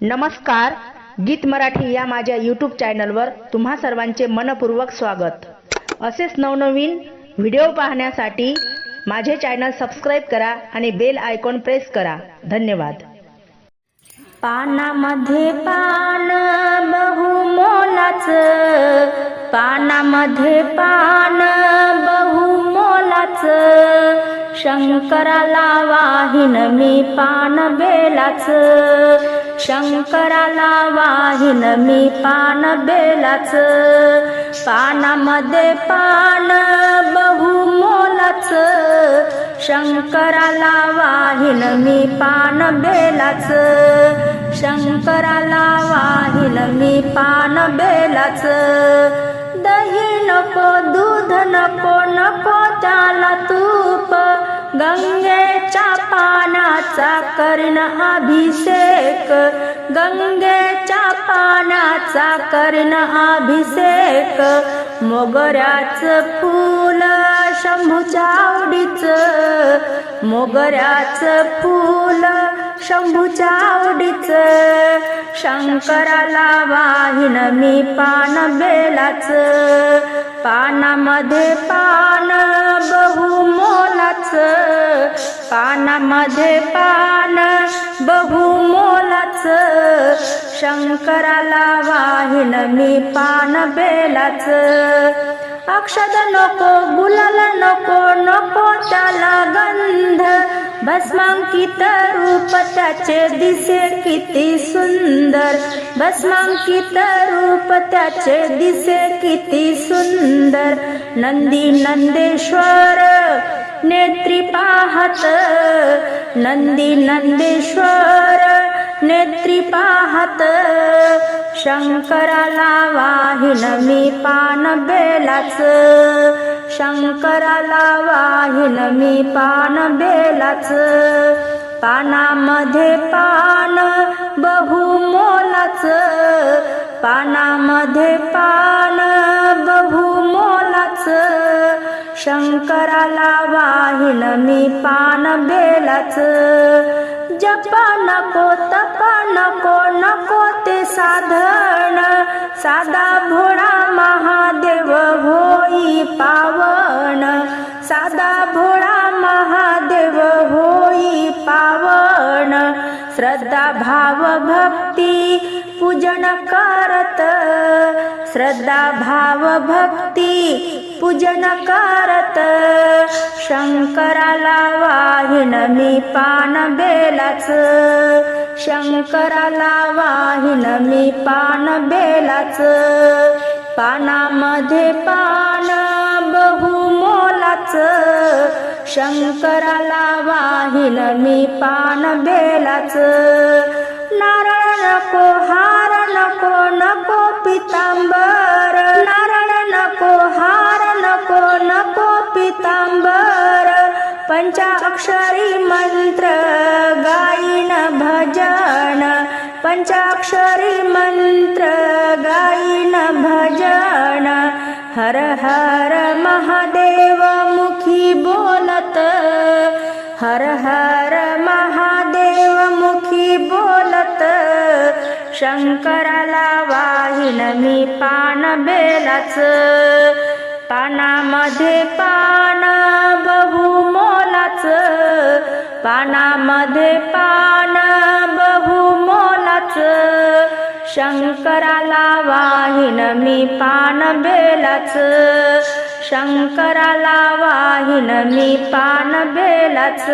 नमस्कार गीत मराठी या माझ्या यूट्यूब चॅनलवर तुम्हा सर्वांचे मनपूर्वक स्वागत. असेच नवनवीन व्हिडिओ पाहण्यासाठी माझे चॅनल सबस्क्राईब करा आणि बेल आयकॉन प्रेस करा. धन्यवाद. पानामध्ये पान बहुमोलाच. पानामध्ये पान बहुमोलाच. शंकराला वाहिन मी पान बेलाच. शंकराला वाहिन मी पान बेलाच. पानामध्ये पान बहुमोलाच शंकराला वाहिन मी पान बेलाच. शंकराला वाहिन मी पान बेलाच. दही नको दूध नको नको त्याला तूप. गंग पानाचा कर्ण अभिषेक. गंगेच्या पानाचा कर्ण अभिषेक. मोगऱ्याच फूल शंभूच्या आवडीच मोगऱ्याच फूल शंभूच्या आवडीच शंकराला वाहिन मी पान बेलाच. पानामध्ये पान बहुमोलाच पानामध्ये पान बहुमोलाच शंकराला वाहिन मी पान बेलाच. अक्षद नको गुलाल नको नको त्याला गंध. भस्मांकित रूप त्याचे दिसे किती सुंदर. भस्मांकित रूप त्याचे दिसे किती सुंदर. नंदी नंदेश्वर नेत्री पाहत. नंदी नंदेश्वर नेत्री पाहत. शंकराला वाहिन मी पान बेलाच. शंकराला वाहिन मी पान बेलाच. पानामध्ये पान बहुमोलाच पानामध्ये पान बहुमोलाच शंकराला वाहिन मी पान बेलाच. जपा नको तप नको नको ते साधन. साधा भोळा महादेव होई पा साधा भोळा महादेव होई पावन. श्रद्धा भाव भक्ती पूजन करत. श्रद्धा भाव भक्ती पूजन करत. शंकराला वाहिन मी पान बेलाच. शंकराला वाहिन मी पान बेलाच. पानामध्ये पान शंकराला वाहिन मी पान बेलाच. नारळ नको हार नको नको पितांबर. नारळ नको हार नको नको पितांबर. पंचाक्षरी मंत्र गाईन भजन. पंचाक्षरी मंत्र गाईन भजन. हर हर महादेव. बोलत हर हर महादेव मुखी बोलत शंकराला वाहिन मी पान बेलाच पानामध्ये पान बहुमोलाच पानामध्ये पान बहुमोलाच शंकराला वाहिन मी पान बेलाच शंकराला वाहिन मी पान बेलाच.